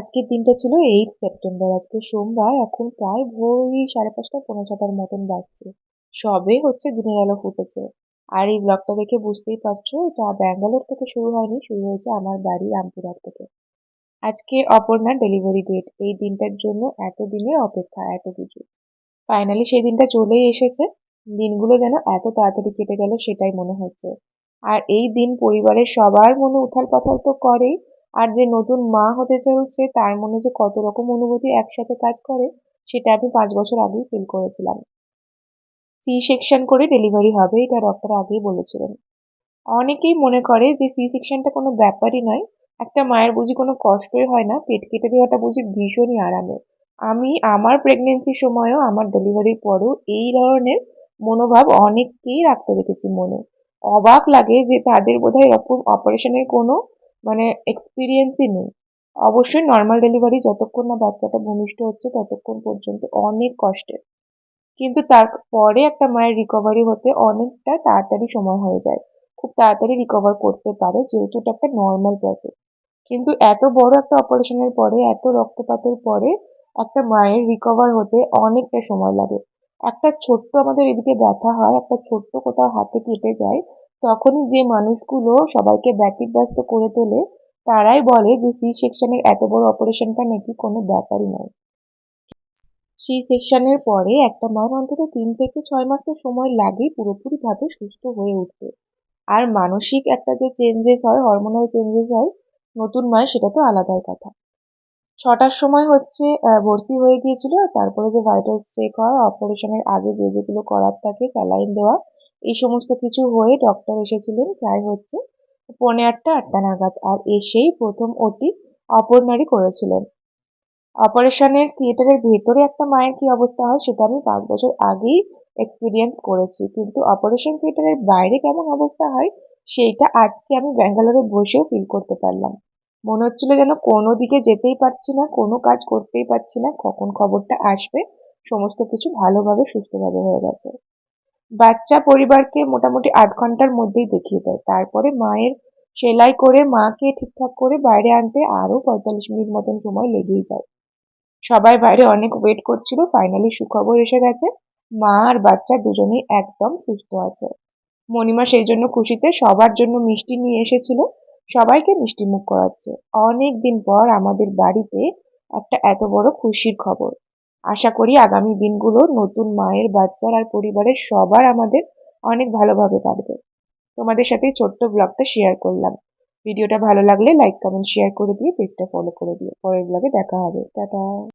আজকের দিনটা ছিল এইট সেপ্টেম্বর আজকে সোমবার, এখন প্রায় ভোর সাড়ে পাঁচটা, পৌনে ছটার মতন বাজছে। সবে হচ্ছে, দিনের আলো ফুটেছে। আর এই ব্লগটা দেখে বুঝতেই পারছ, এটা ব্যাঙ্গালোর থেকে শুরু হয়নি, শুরু হয়েছে আমার বাড়ি রামপুরহাট থেকে। আজকে অপর্ণার ডেলিভারি ডেট এই দিনটার জন্য এত দিনের অপেক্ষা, এত কিছু। ফাইনালি সেই দিনটা চলেই এসেছে, দিনগুলো যেন এত তাড়াতাড়ি কেটে গেল সেটাই মনে হচ্ছে। আর এই দিন পরিবারের সবার মনে উথাল পাথাল তো করেই আর যে নতুন মা হতে চলছে, তার মনে যে কত রকম অনুভূতি একসাথে কাজ করে, সেটা আমি পাঁচ বছর আগেই ফিল করেছিলাম। সি সেকশন করে ডেলিভারি হবে, এটা ডক্টর আগেই বলেছিলেন। অনেকেই মনে করে যে সি সেকশনটা কোনো ব্যাপারই নয়, একটা মায়ের বুঝি কোনো কষ্টই হয় না, পেট কেটে দেওয়াটা বুঝি ভীষণই আরামের আমি আমার প্রেগনেন্সির সময়ও, আমার ডেলিভারির পরেও এই ধরনের মনোভাব অনেককেই রাখতে দেখেছি মনে। অবাক লাগে যে তাদের বোধহয় এরকম অপারেশনের কোনো মানে এক্সপিরিয়েন্সই নেই। অবশ্যই নর্মাল ডেলিভারি যতক্ষণ না বাচ্চাটা ভূমিষ্ঠ হচ্ছে ততক্ষণ পর্যন্ত অনেক কষ্টের কিন্তু তারপরে একটা মায়ের রিকভারি হতে অনেকটা তাড়াতাড়ি সময় হয়ে যায়। খুব তাড়াতাড়ি রিকভার করতে পারে যেহেতু এটা একটা নর্মাল প্রসেস কিন্তু এত বড় একটা অপারেশনের পরে, এত রক্তপাতের পরে একটা মায়ের রিকভার হতে অনেকটা সময় লাগে। একটা ছোট্ট আমাদের এদিকে ব্যথা হয়, একটা ছোট্ট কোথাও হাতে কেটে যায় তখনই যে মানুষগুলো সবাইকে ব্যতিব্যস্ত করে তোলে, তারাই বলে যে সি সেকশনের এত বড় অপারেশনটা নাকি কোনো ব্যাপারই নয়। সি সেকশনের পরে একটা মায়ের অন্তত তিন থেকে ছয় মাস তো সময় লাগে পুরোপুরিভাবে সুস্থ হয়ে উঠতে। আর মানসিক একটা যে চেঞ্জেস হয় হরমোনাল চেঞ্জেস হয়, নতুন মায়ের সেটা তো আলাদাই কথা। ছটার সময় হচ্ছে ভর্তি হয়ে গিয়েছিল, তারপরে যে ভাইটালস চেক হয় অপারেশনের আগে যে যেগুলো করার থাকে স্যালাইন দেওয়া এই সমস্ত কিছু হয়ে ডক্টর এসেছিলেন, প্রায় হচ্ছে পৌনে আটটা আটটা নাগাদ। আর এসেই প্রথম ওটি অপর্ণারই করেছিলেন। অপারেশনের থিয়েটারের ভেতরে একটা মায়ের কি অবস্থা হয় সেটা আমি পাঁচ বছর আগেই এক্সপিরিয়েন্স করেছি। কিন্তু অপারেশন থিয়েটারের বাইরে কেমন অবস্থা হয় সেইটা আজকে আমি ব্যাঙ্গালোরে বসেও ফিল করতে পারলাম। মনে হচ্ছিল যেন কোনো দিকে যেতেই পারছি না, কোনো কাজ করতেই পারছি না। কখন খবরটা আসবে, সমস্ত কিছু ভালোভাবে, সুস্থভাবে হয়ে গেছে। বাচ্চা পরিবারকে মোটামুটি আধ ঘণ্টার মধ্যেই দেখিয়ে দেয়। তারপরে মায়ের সেলাই করে মাকে ঠিকঠাক করে বাইরে আনতে আরও পঁয়তাল্লিশ মিনিট মতন সময় লেগেই যায়। সবাই বাইরে অনেক ওয়েট করছিল ফাইনালি সুখবর এসে গেছে, মা আর বাচ্চা দুজনেই একদম সুস্থ আছে। মণিমা সেই জন্য খুশিতে সবার জন্য মিষ্টি নিয়ে এসেছিল, সবাইকে মিষ্টি মুখ করাচ্ছে। অনেক দিন পর আমাদের বাড়িতে একটা এত বড় খুশির খবর। আশা করি আগামী দিনগুলো নতুন মায়ের, বাচ্চার আর পরিবারের সবার আমাদের অনেক ভালোভাবে কাটবে। তোমাদের সাথে ছোট্ট ব্লগটা শেয়ার করলাম। ভিডিওটা ভালো লাগলে লাইক কমেন্ট শেয়ার করে দিয়ে পেজটা ফলো করে দিও পরের ব্লগে দেখা হবে। টাটা।